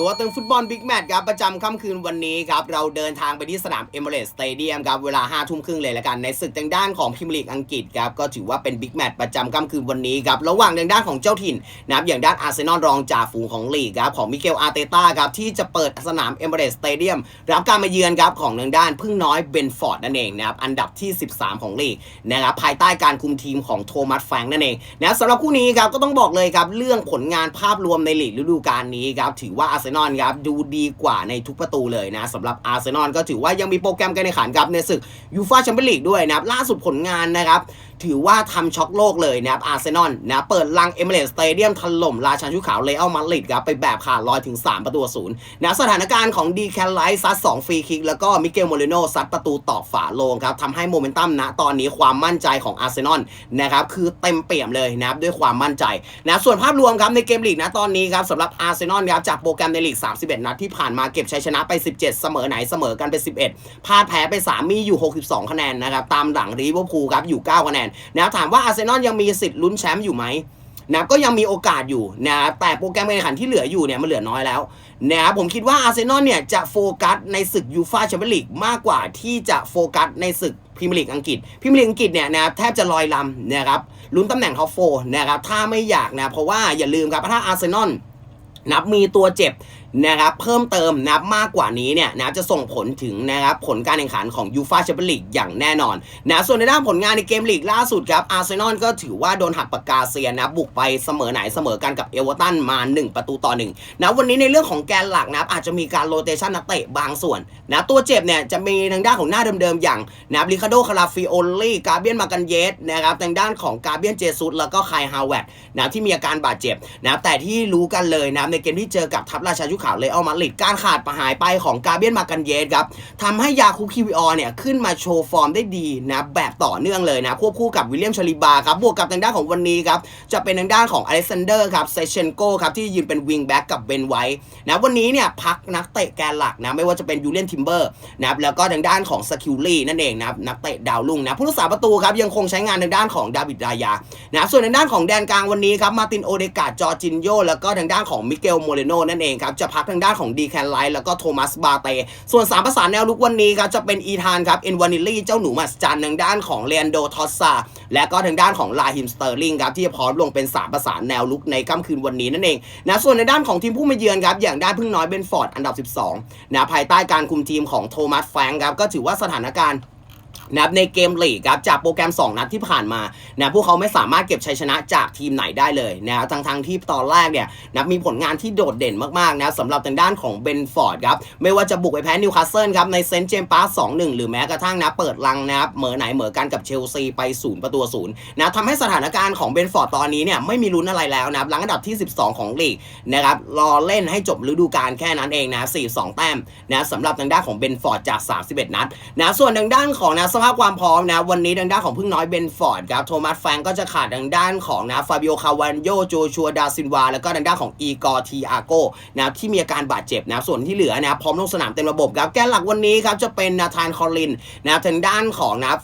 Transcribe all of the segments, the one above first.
ตัวตึงฟุตบอลบิ๊กแมตช์ครับ ประจำค่ำคืนวันนี้ครับ เราเดินทางไปที่สนามเอ i r a t e s สเตเดียมครับ เวลา5้าทุ่มครึ่งเลยละกัน ในศึกทางด้านของพิมลีกอังกฤษครับ ก็ถือว่าเป็นบิ๊กแมตช์ประจำค่ำคืนวันนี้ครับ ระหว่างทางด้านของเจ้าถิ่นนะครับอย่างด้านอาร์เซนอลรองจ่าฝูงของลีกครับ ของมิเกลอาร์เตต้าครับ ที่จะเปิดสนามเอ i r a t e s สเตเดียมรับการมาเยือนครับของทางด้านพึ่งน้อยเบนฟอร์ดนั่นเองนะครับอันดับที่ 13 ของลีกนะครับภายใต้การคุมทีมของโทมัสแฟงนั่นเองนะสำหรับคู่นี้ครับก็ต้องบอกเลยครับเรื่องผลงานภาพรวมในลีกฤดูกาลนี้ครับถือว่าอาร์เซนอลครับดูดีกว่าในทุกประตูเลยนะสำหรับอาร์เซนอลก็ถือว่ายังมีโปรแกรมการแข่งขันครับในศึกยูฟ่าแชมเปี้ยนลีกด้วยนะครับล่าสุดผลงานนะครับถือว่าทำช็อกโลกเลยนะครับอาร์เซนอลนะเปิดลังเอเมเรสเตเดียมถล่มราชันชุขาวเลอัลมาดริดครับไปแบบขาดลอยถึง 3 ประตูศูนย์นะสถานการณ์ของดีแคลไลท์ซัด2ฟรีคิก แล้วก็มิเกลโมเรโนซัดประตูตอกฝาโลงครับทำให้โมเมนตัมนะตอนนี้ความมั่นใจของอาร์เซนอลนะครับคือเต็มเปี่ยมเลยนะครับด้วยความมั่นใจนะส่วนภาพรวมครับในเกมลีกนะตอนนี้ครับสำหรับอาร์เซนอลครับจากโปรแกรมในลีก 31 นัดที่ผ่านมาเก็บชัยชนะไป 17 เสมอไหนเสมอกันไป 11พลาดแพ้ไป 3 มีอยู่ 62 คะแนนนะครับ ตามหลังลิเวอร์พูลครับอยู่ 9 คะแนนนะถามว่าอาร์เซนอลยังมีสิทธิ์ลุ้นแชมป์อยู่ไหมนะก็ยังมีโอกาสอยู่นะแต่โปรแกรมการแข่งขันที่เหลืออยู่เนี่ยมันเหลือน้อยแล้วนะครับผมคิดว่าอาร์เซนอลเนี่ยจะโฟกัสในศึกยูฟ่าแชมเปี้ยนลีกมากกว่าที่จะโฟกัสในศึกพรีเมียร์ลีกอังกฤษพรีเมียร์ลีกอังกฤษเนี่ยนะครับแทบจะลอยลำนะครับลุ้นตำแหน่งท็อปโฟนะครับถ้าไม่อยากนะเพราะว่าอย่าลืมครับถ้าอาร์เซนอล นับมีตัวเจ็บนะครับเพิ่มเติมนะครับมากกว่านี้เนี่ยนะครับจะส่งผลถึงนะครับผลการแข่งขันของยูฟาแชมเปี้ยนลีกอย่างแน่นอนนะส่วนในด้านผลงานในเกมลีกล่าสุดครับอาร์เซนอลก็ถือว่าโดนหักปากกาเซียนนะบุกไปเสมอไหนเสมอกันกับเอเวอร์ตันมา 1 ประตูต่อ1นะวันนี้ในเรื่องของแกนหลักนะอาจจะมีการโรเตชันนักเตะบางส่วนนะตัวเจ็บเนี่ยจะมีทางด้านของหน้าเดิมๆอย่างนะบริคาโดคาราฟิโอลี่กาเบียนมากันเยสนะครับทางด้านของกาเบียนเจซุสแล้วก็ไคฮาวเวตนะที่มีอาการบาดเจ็บนะแต่ที่รู้กันเลยนะในเกมที่เจอกับทัพราชาชุขาวเลอัลมาดริดการขาดหายไปของกาเบียนมากันเยสครับทำให้ยาคูคิวิออเนี่ยขึ้นมาโชว์ฟอร์มได้ดีนะแบบต่อเนื่องเลยนะควบคู่กับวิลเลียมชลิบาครับบวกกับทางด้านของวันนี้ครับจะเป็นทางด้านของอเล็กซานเดอร์ครับเซเชนโกครับที่ยืนเป็นวิงแบ็กกับเบนไวท์นะวันนี้เนี่ยพักนักเตะแกนหลักนะไม่ว่าจะเป็นยูเลียนทิมเบอร์นะครับแล้วก็ทางด้านของสกิลลี่นั่นเองนะครับนักเตะดาวรุ่งนะผู้รักษาประตูครับยังคงใช้งานทางด้านของดาวิดรายานะส่วนทางด้านของแดนกลางวันนี้ครับมาตินโอเดกาจอร์จินโยแล้วก็ทางด้านของมิเกลโมเรโนนั่นเองครับจะพักทางด้านของดีแคนไลท์แล้วก็โทมัสบาเตส่วนสามประสานแนวลุกวันนี้ครับจะเป็นอีธานครับเอ็นวานิลลี่เจ้าหนูมัสจันทางด้านของเลนโดทอสซาและก็ทางด้านของลาฮิมสเตอร์ลิงครับที่จะพร้อมลงเป็นสามประสานแนวลุกในค่ำคืนวันนี้นั่นเองนะส่วนในด้านของทีมผู้มาเยือนครับอย่างด้านพึ่งน้อยเบนฟอร์ดอันดับ 12นะภายใต้การคุมทีมของโทมัสแฟงครับก็ถือว่าสถานการณ์ นะครับในเกมลีกครับจากโปรแกรม 2 นัดที่ผ่านมานะพวกเขาไม่สามารถเก็บชัยชนะจากทีมไหนได้เลยนะทั้งทงที่ตอนแรกเนี่ยนะมีผลงานที่โดดเด่นมากๆนะสำหรับทางด้านของเบนฟอร์ดครับไม่ว่าจะบุกไปแพ้นิวคาสเซิลครับในเซนต์เจมส์พาร์ค2-1หรือแม้กระทั่งนะเปิดลังนะครับเหมือไหนเหมือกันกับเชลซีไป0ประตูศูนย์นะทำให้สถานการณ์ของเบนฟอร์ดตอนนี้เนี่ยไม่มีลุ้นอะไรแล้วนะหลังอันดับที่ 12 ของลีกนะครับรอเล่นให้จบฤดูกาลแค่นั้นเองนะ42 แต้มนะสำหรับทางด้านของเบนฟอร์ดจาก 31 นัดนะส่วนทางด้านของนะสภาพความพร้อมนะ วันนี้ทางด้านของพึ่งน้อยเบนฟอร์ดครับ โทมัสแฟงก็จะขาดทางด้านของนะฟาบิโอคาวันโยโจชัวดาซินวา แล้วก็ทางด้านของอีกอร์ทีอาโกนะที่มีอาการบาดเจ็บนะส่วนที่เหลือนะพร้อมลงสนามเต็มระบบครับแกนหลักวันนี้ครับจะเป็นนาธานคอลินนะทางด้านของนะ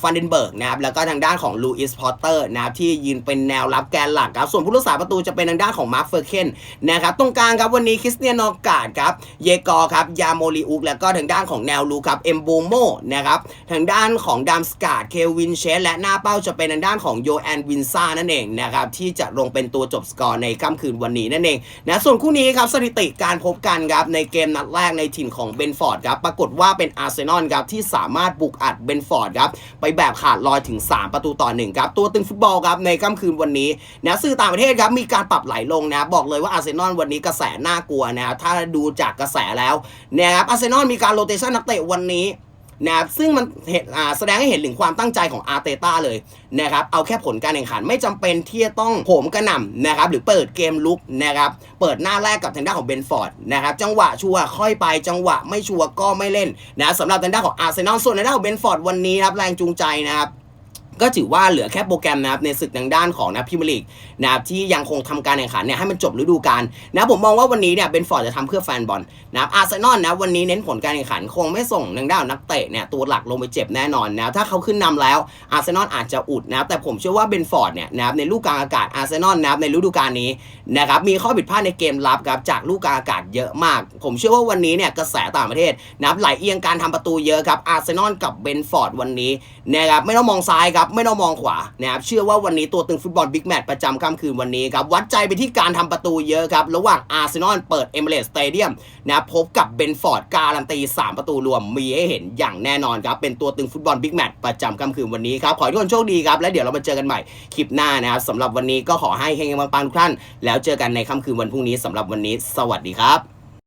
ฟันเดนเบิร์กนะครับแล้วก็ทางด้านของลูอิสพอตเตอร์นะครับที่ยืนเป็นแนวรับแกนหลักครับส่วนผู้รักษาประตูจะเป็นทางด้านของมาร์คเฟอร์เคนนะครับตรงกลางครับวันนี้คริสเตียนนอกาดครับเยกอครับยาโมริอุกแล้วก็ทางด้านของแนวลูครับเอมโบโมนะครับทางด้านของดัมสกาดเควินเชสและหน้าเป้าจะเป็นทางด้านของโยแอนวินซ่านั่นเองนะครับที่จะลงเป็นตัวจบสกอร์ในค่ำคืนวันนี้นั่นเองนะส่วนคู่นี้ครับสถิติการพบกันครับในเกมนัดแรกในถิ่นของเบนฟอร์ดครับปรากฏว่าเป็นอาร์เซนอลครับที่สามารถบุกอัดเบนฟอร์ดครับไปแบบขาดลอยถึง 3 ประตูต่อ1ครับตัวตึงฟุตบอลครับในค่ำคืนวันนี้นะสื่อต่างประเทศครับมีการปรับไหลลงนะบอกเลยว่าอาร์เซนอลวันนี้กระแสน่ากลัวนะถ้าดูจากกระแสแล้วนะครับอาร์เซนอลมีการโรเตชันนักเตะวันนี้ นะครับซึ่งมันเห็นแสดงให้เห็นถึงความตั้งใจของอาร์เตต้าเลยนะครับเอาแค่ผลการแข่งขันไม่จำเป็นที่จะต้องโหมกระหน่ำนะครับหรือเปิดเกมลุกนะครับเปิดหน้าแรกกับทางด้านของเบนฟอร์ดนะครับจังหวะชัวร์ค่อยไปจังหวะไม่ชัวร์ก็ไม่เล่นนะสำหรับทางด้านของอาร์เซนอลส่วนทางด้านของเบนฟอร์ดวันนี้ครับแรงจูงใจนะครับ ก็ถือว่าเหลือแค่โปรแกรมนะครับในศึกทางด้านของนะพิมลีกนะครับที่ยังคงทำการแข่งขันเนี่ยให้มันจบฤดูกาลนะผมมองว่าวันนี้เนี่ยเบนฟอร์ดจะทำเพื่อแฟนบอลนะครับอาร์เซนอลนะวันนี้เน้นผลการแข่งขันคงไม่ส่งทางด้านนักเตะเนี่ยตัวหลักลงไปเจ็บแน่นอนนะถ้าเขาขึ้นนำแล้วอาร์เซนอลอาจจะอุดนะครับแต่ผมเชื่อว่าเบนฟอร์ดเนี่ยนะครับในลูกกลางอากาศอาร์เซนอลนะครับในฤดูกาลนี้นะครับมีข้อผิดพลาดในเกมรับครับจากลูกกลางอากาศเยอะมาก ผมเชื่อว่าวันนี้เนี่ยกระแสต่างประเทศนะครับไหลเอียงการทำประตูเยอะครับอาร์เซนอลกับเบนฟอร์ดวันนี้นะครับไม่ต้องมองซ้ายครับไม่ต้องมองขวานะครับเชื่อว่าวันนี้ตัวตึงฟุตบอลบิ๊กแมตช์ประจำค่ำคืนวันนี้ครับวัดใจไปที่การทำประตูเยอะครับระหว่างอาร์เซนอลเปิดเอเมเรสสเตเดียมนะครับพบกับเบนฟอร์ดการันตี 3 ประตูรวมมีให้เห็นอย่างแน่นอนครับเป็นตัวตึงฟุตบอลบิ๊กแมตช์ประจำค่ำคืนวันนี้ครับขอให้ทุกคนโชคดีครับและเดี๋ยวเรามาเจอกันใหม่คลิปหน้านะครับสำหรับวันนี้ก็ขอให้เฮงๆปังๆทุกท่านแล้วเจอกันในค่ำคืนวันพรุ่งนี้สำหรับวันนี้ สวัสดีครับ